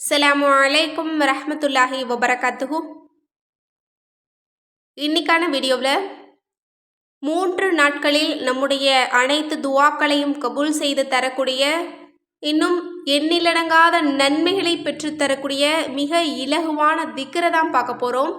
அஸ்ஸலாமு அலைக்கும் ரஹமத்துல்லாஹி வபரகாத்துஹு இன்னைக்கான வீடியோவில் மூன்று நாட்களில் நம்முடைய அனைத்து துவாக்களையும் கபூல் செய்து தரக்கூடிய இன்னும் எண்ணிலடங்காத நன்மைகளை பெற்றுத்தரக்கூடிய மிக இலகுவான திக்கரை தான் பார்க்க போகிறோம்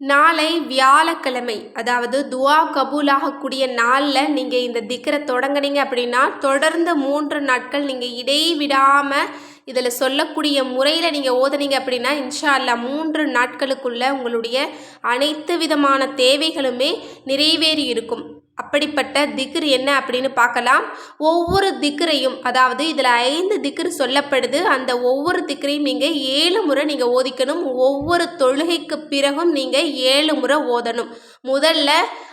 நாளை வியாழக்கிழமை அதாவது துவா கபூலாகக்கூடிய நாளில் நீங்கள் இந்த திக்கரை தொடங்குனீங்க அப்படின்னா தொடர்ந்து மூன்று நாட்கள் நீங்கள் இடைவிடாமல் இதில் சொல்லக்கூடிய முறையில் நீங்கள் ஓதுனீங்க அப்படின்னா இன்ஷா அல்லா மூன்று நாட்களுக்குள்ள உங்களுடைய அனைத்து விதமான தேவைகளுமே நிறைவேறி இருக்கும். அப்படிப்பட்ட திக்ர் என்ன அப்படின்னு பார்க்கலாம். ஒவ்வொரு திக்ரையும் அதாவது இதில் ஐந்து திக்ர் சொல்லப்படுது. அந்த ஒவ்வொரு திக்ரையும் நீங்கள் ஏழு முறை நீங்கள் ஓதிக்கணும். ஒவ்வொரு தொழுகைக்கு பிறகும் நீங்கள் ஏழு முறை ஓதணும். முதல்ல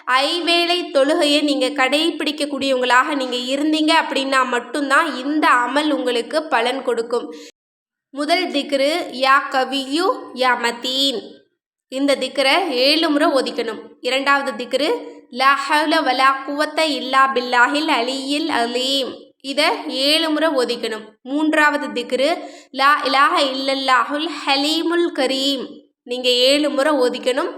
ஐவேளை தொழுகையை நீங்கள் கடைபிடிக்கக்கூடியவங்களாக நீங்கள் இருந்தீங்க அப்படின்னா மட்டும்தான் இந்த அமல் உங்களுக்கு பலன் கொடுக்கும். முதல் திக்ரு யா கவியு யா மதீன். இந்த திக்கரை ஏழு முறை ஒதிக்கணும். இரண்டாவது திக்ரு லா ஹவ்ல வலா குவத்த இல்லா பில்லாஹில் அலியில் அலீம். இதை ஏழு முறை ஒதிக்கணும். மூன்றாவது திக்ரு லா இலாஹ இல்லல்லாஹுல் ஹலீமுல் கரீம். நீங்கள் ஏழு முறை ஒதிக்கணும்.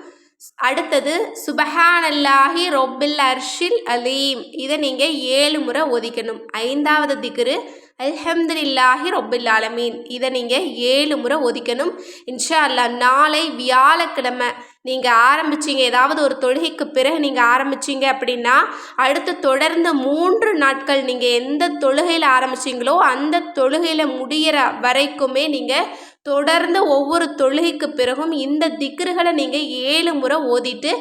அடுத்தது சுபஹானல்லாஹி ரொபில் அர்ஷில் அலீம். இதை நீங்கள் ஏழு முறை ஒதிக்கணும் ஐந்தாவது திக்ரு அல்ஹம்துலில்லாஹி ரொபில் ஆலமீன். இதை நீங்கள் ஏழு முறை ஒதிக்கணும் இன்ஷா அல்லா நாளை வியாழக்கிழமை நீங்கள் ஆரம்பிச்சிங்க ஏதாவது ஒரு தொழுகைக்கு பிறகு நீங்கள் ஆரம்பிச்சிங்க அப்படின்னா அடுத்து தொடர்ந்து மூன்று நாட்கள் நீங்கள் எந்த தொழுகையில் ஆரம்பிச்சிங்களோ அந்த தொழுகையில் முடிகிற வரைக்குமே நீங்கள் தொடர்ந்து ஒவ்வொரு தொழுகைக்கு பிறகும் இந்த திக்ருகளை நீங்கள் ஏழு முறை ஓதிட்டு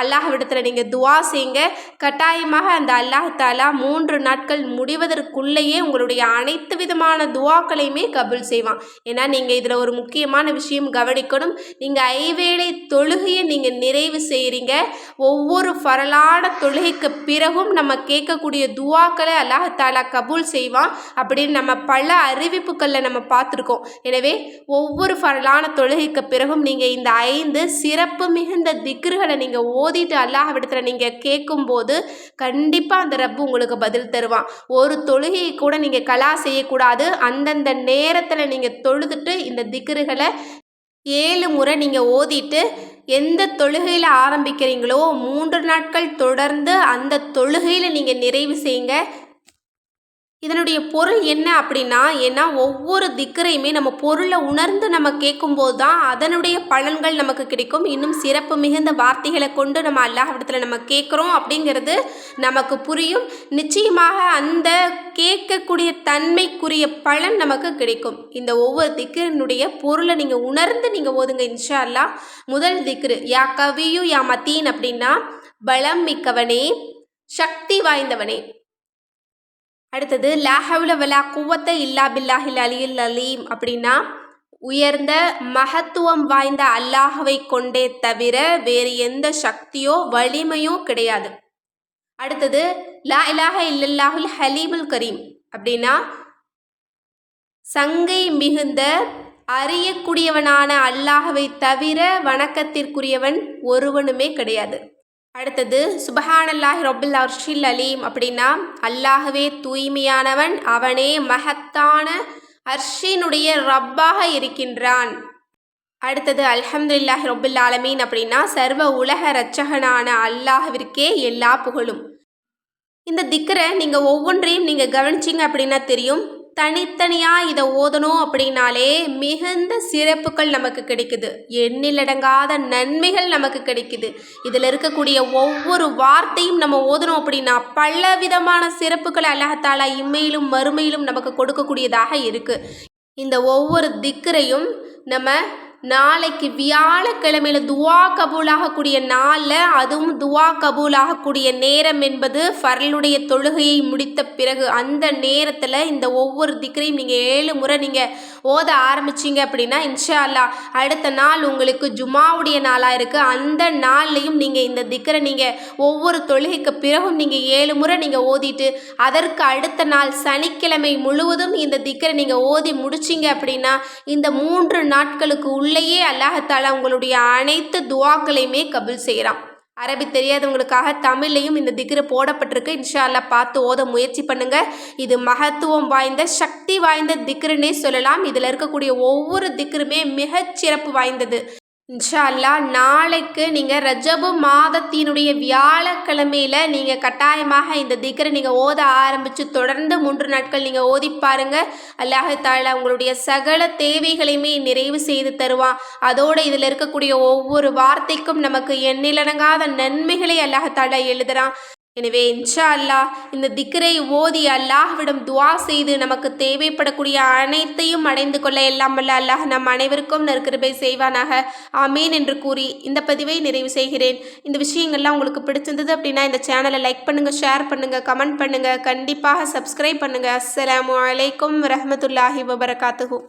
அல்லாஹ்விடத்தில் நீங்கள் துவா செய்யுங்க. கட்டாயமாக அந்த அல்லாஹ் தாலா மூன்று நாட்கள் முடிவதற்குள்ளேயே உங்களுடைய அனைத்து விதமான துவாக்களையுமே கபுல் செய்வான். ஏன்னா நீங்கள் இதில் ஒரு முக்கியமான விஷயம் கவனிக்கணும். நீங்கள் ஐவேளை தொழுகையை நீங்கள் நிறைவு செய்கிறீங்க ஒவ்வொரு பரலான தொழுகைக்கு பிறகும் நம்ம கேட்கக்கூடிய துவாக்களை அல்லாஹ் தாலா கபூல் செய்வான். அப்படின்னு நம்ம பல அறிவிப்புகளில் நம்ம பார்த்துருக்கோம். எனவே ஒவ்வொரு பரலான தொழுகைக்கு பிறகும் நீங்கள் இந்த ஐந்து சிறப்பு மிகுந்த திக்ருகளை நீங்கள் ஓதிட்டு அல்லாஹ்விடத்தில் நீங்கள் கேட்கும்போது கண்டிப்பாக அந்த ரப்பு உங்களுக்கு பதில் தருவான். ஒரு தொழுகையை கூட நீங்கள் கலா செய்யக்கூடாது. அந்தந்த நேரத்தில் நீங்கள் தொழுதுட்டு இந்த திக்ருகளை ஏழு முறை நீங்கள் ஓதிட்டு எந்த தொழுகையில் ஆரம்பிக்கிறீங்களோ மூன்று நாட்கள் தொடர்ந்து அந்த தொழுகையில் நீங்கள் நிறைவு செய்யுங்க. இதனுடைய பொருள் என்ன அப்படின்னா ஏன்னா ஒவ்வொரு திக்கரையுமே நம்ம பொருளை உணர்ந்து நம்ம கேட்கும்போது தான் அதனுடைய பலன்கள் நமக்கு கிடைக்கும். இன்னும் சிறப்பு மிகுந்த வார்த்தைகளை கொண்டு நம்ம அல்லாஹிடத்தில் நம்ம கேட்குறோம் அப்படிங்கிறது நமக்கு புரியும். நிச்சயமாக அந்த கேட்கக்கூடிய தன்மைக்குரிய பலன் நமக்கு கிடைக்கும். இந்த ஒவ்வொரு திக்கரினுடைய பொருளை நீங்கள் உணர்ந்து நீங்கள் ஓதுங்க இன்ஷா அல்லா முதல் திக்ரு யா கவியு யா மத்தீன் அப்படின்னா பலம் மிக்கவனே சக்தி வாய்ந்தவனே. அடுத்தது லாஹவுல வலா குவத்த இல்லா பில்லாஹில் அலியில் அலீம் அப்படின்னா உயர்ந்த மகத்துவம் வாய்ந்த அல்லாஹவை கொண்டே தவிர வேறு எந்த சக்தியோ வலிமையோ கிடையாது. அடுத்தது லா இலாஹ இல்லல்லாஹுல் ஹலீமுல் கரீம் அப்படின்னா சங்கை மிகுந்த அறியக்கூடியவனான அல்லாஹவை தவிர வணக்கத்திற்குரியவன் ஒருவனுமே கிடையாது. அடுத்தது சுபஹானல்லாஹி ரொபில் அர்ஷில் அலீம் அப்படின்னா அல்லாஹவே தூய்மையானவன் அவனே மகத்தான அர்ஷினுடைய ரப்பாக இருக்கின்றான். அடுத்தது அல்ஹம்துலில்லாஹி ரொபில் ஆலமீன் அப்படின்னா சர்வ உலக இரட்சகனான அல்லாஹுவிற்கே எல்லா புகழும். இந்த திக்கரை நீங்கள் ஒவ்வொன்றையும் நீங்கள் கவனிச்சிங்க அப்படின்னா தெரியும். தனித்தனியாக இதை ஓதணும் அப்படின்னாலே மிகுந்த சிறப்புகள் நமக்கு கிடைக்குது. எண்ணிலடங்காத நன்மைகள் நமக்கு கிடைக்குது. இதில் இருக்கக்கூடிய ஒவ்வொரு வார்த்தையும் நம்ம ஓதணும் அப்படின்னா பல விதமான சிறப்புகளை அல்லாஹாலா இம்மையிலும் மறுமையிலும் நமக்கு கொடுக்கக்கூடியதாக இருக்குது இந்த ஒவ்வொரு திக்கரையும் நம்ம நாளைக்கு வியாழக்கிழமையில துவா கபூலாகக்கூடிய நாளில் அதுவும் துவா கபூலாகக்கூடிய நேரம் என்பது ஃபர்லுடைய தொழுகையை முடித்த பிறகு அந்த நேரத்தில் இந்த ஒவ்வொரு திக்கரையும் நீங்கள் ஏழு முறை நீங்கள் ஓத ஆரம்பிச்சிங்க அப்படின்னா இன்ஷா அல்லா அடுத்த நாள் உங்களுக்கு ஜுமாவுடைய நாளாக இருக்குது அந்த நாள்லையும் நீங்கள் இந்த திக்கரை நீங்கள் ஒவ்வொரு தொழுகைக்கு பிறகும் நீங்கள் ஏழு முறை நீங்கள் ஓதிட்டு அதற்கு அடுத்த நாள் சனிக்கிழமை முழுவதும் இந்த திக்கரை நீங்கள் ஓதி முடிச்சிங்க அப்படின்னா இந்த மூன்று நாட்களுக்கு உண்மையிலேயே அல்லாஹாலா உங்களுடைய அனைத்து துவாக்களையுமே கபுல் செய்கிறான் அரபி தெரியாதவங்களுக்காக தமிழ்லையும் இந்த திகிரு போடப்பட்டிருக்கு. இன்ஷா அல்லாஹ் பார்த்து ஓத முயற்சி பண்ணுங்க. இது மகத்துவம் வாய்ந்த சக்தி வாய்ந்த திக்ருன்னே சொல்லலாம். இதில் இருக்கக்கூடிய ஒவ்வொரு திக்ருமே மிகச்சிறப்பு வாய்ந்தது. இன்ஷா நாளைக்கு நீங்கள் ரஜபு மாதத்தினுடைய வியாழக்கிழமையில் நீங்கள் கட்டாயமாக இந்த திக்கரை நீங்கள் ஓத ஆரம்பித்து தொடர்ந்து மூன்று நாட்கள் நீங்கள் ஓதி பாருங்கள் அல்லாஹ் தாலா உங்களுடைய சகல தேவைகளையுமே நிறைவு செய்து தருவான். அதோடு இதில் இருக்கக்கூடிய ஒவ்வொரு வார்த்தைக்கும் நமக்கு எண்ணிலடங்காத நன்மைகளை அல்லாஹ் தாலா எழுதுகிறான் எனவே இன்ஷா அல்லாஹ் இந்த திக்ரை ஓதி அல்லாஹ்விடம் துவா செய்து நமக்கு தேவைப்படக்கூடிய அனைத்தையும் அடைந்து கொள்ள எல்லாம் வல்ல அல்லாஹ் நம் அனைவருக்கும் நற்கிருபை செய்வானாக. ஆமேன் என்று கூறி இந்த பதிவை நிறைவு செய்கிறேன். இந்த விஷயங்கள்லாம் உங்களுக்கு பிடிச்சிருந்தது அப்படின்னா இந்த சேனலை லைக் பண்ணுங்கள் ஷேர் பண்ணுங்கள் கமெண்ட் பண்ணுங்கள் கண்டிப்பாக சப்ஸ்கிரைப் பண்ணுங்கள் அஸ்ஸலாமு வலைக்கம் வரஹ்மத்துல்லாஹி வபரகாத்துஹூ.